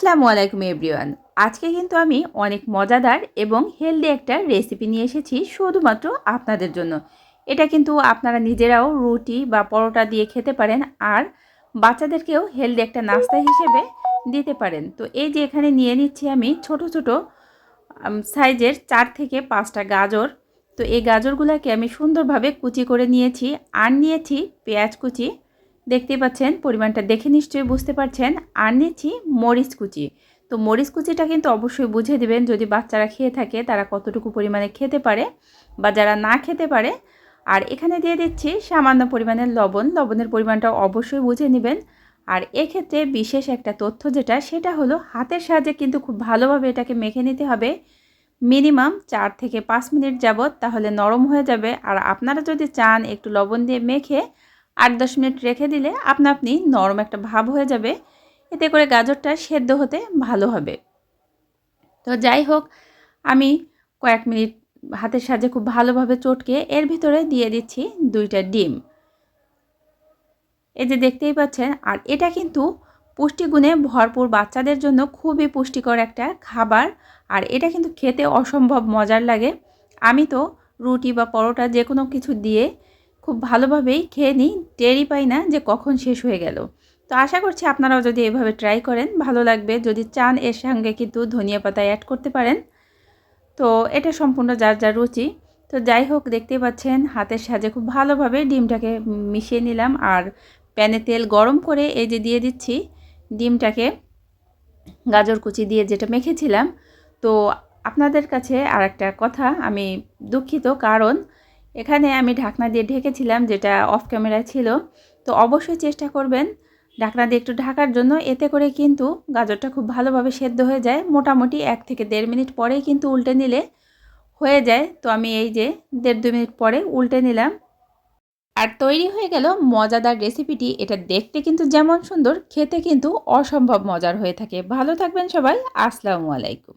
আসসালামু আলাইকুম এভরিওয়ান। আজকে কিন্তু আমি অনেক মজাদার এবং হেলদি একটা রেসিপি নিয়ে এসেছি শুধুমাত্র আপনাদের জন্য। এটা কিন্তু আপনারা নিজেরাও রুটি বা পরোটা দিয়ে খেতে পারেন আর বাচ্চাদেরকেও হেলদি একটা নাস্তা হিসেবে দিতে পারেন। তো এই যে এখানে নিয়ে নিচ্ছি আমি ছোট ছোট সাইজের চার থেকে পাঁচটা গাজর। তো এই গাজরগুলোকে আমি সুন্দরভাবে কুচি করে নিয়েছি আর নিয়েছি পেঁয়াজ কুচি। দেখতে পাচ্ছেন, পরিমাণটা দেখে নিশ্চয়ই বুঝতে পারছেন। আর নিচ্ছি মরিচ কুচি। তো মরিচ কুচিটা কিন্তু অবশ্যই বুঝে দেবেন, যদি বাচ্চারা খেয়ে থাকে, তারা কতটুকু পরিমাণে খেতে পারে বা যারা না খেতে পারে। আর এখানে দিয়ে দিচ্ছি সামান্য পরিমাণের লবণ। লবণের পরিমাণটা অবশ্যই বুঝে নেবেন। আর এক্ষেত্রে বিশেষ একটা তথ্য যেটা, সেটা হলো হাতের সাহায্যে কিন্তু খুব ভালোভাবে এটাকে মেখে নিতে হবে। মিনিমাম চার থেকে পাঁচ মিনিট যাবত তাহলে নরম হয়ে যাবে। আর আপনারা যদি চান একটু লবণ দিয়ে মেখে আট দশ মিনিট রেখে দিলে আপনা আপনি নরম একটা ভাব হয়ে যাবে। এতে করে গাজরটা সেদ্ধ হতে ভালো হবে। তো যাই হোক, আমি কয়েক মিনিট হাতের সাহায্যে খুব ভালোভাবে চটকে এর ভিতরে দিয়ে দিচ্ছি দুইটা ডিম। এই যে দেখতেই পাচ্ছেন, আর এটা কিন্তু পুষ্টিগুণে ভরপুর বাচ্চাদের জন্য খুবই পুষ্টিকর একটা খাবার, আর এটা কিন্তু খেতে অসম্ভব মজার লাগে। আমি তো রুটি বা পরোটা যে কোনো কিছু দিয়ে খুব ভালোভাবেই খেয়ে নিই, টেরই পাই না যে কখন শেষ হয়ে গেল। তো আশা করছি আপনারাও যদি এভাবে ট্রাই করেন, ভালো লাগবে। যদি চান এর সঙ্গে কিন্তু ধনিয়া পাতা অ্যাড করতে পারেন। তো এটা সম্পূর্ণ যার যার রুচি। তো যাই হোক দেখতে পাচ্ছেন হাতের সাজে খুব ভালোভাবে ডিমটাকে মিশিয়ে নিলাম। আর প্যানে তেল গরম করে এই যে দিয়ে দিচ্ছি ডিমটাকে, গাজর কুচি দিয়ে যেটা মেখেছিলাম। তো আপনাদের কাছে আর একটা কথা, আমি দুঃখিত, কারণ এখানে আমি ঢাকনা দিয়ে ঢেকেছিলাম, যেটা অফ ক্যামেরা ছিল। তো অবশ্যই চেষ্টা করবেন ঢাকনা দিয়ে একটু ঢাকার জন্য। এতে করে কিন্তু গাজরটা খুব ভালোভাবে সেদ্ধ হয়ে যায়। মোটামুটি এক থেকে দেড় মিনিট পরেই কিন্তু উল্টে নিলে হয়ে যায়। তো আমি এই যে দেড় দু মিনিট পরে উল্টে নিলাম। আর তৈরি হয়ে গেল মজাদার রেসিপিটি এটা দেখতে কিন্তু যেমন সুন্দর, খেতে কিন্তু অসম্ভব মজার হয়ে থাকে। ভালো থাকবেন সবাই। আসসালামু আলাইকুম।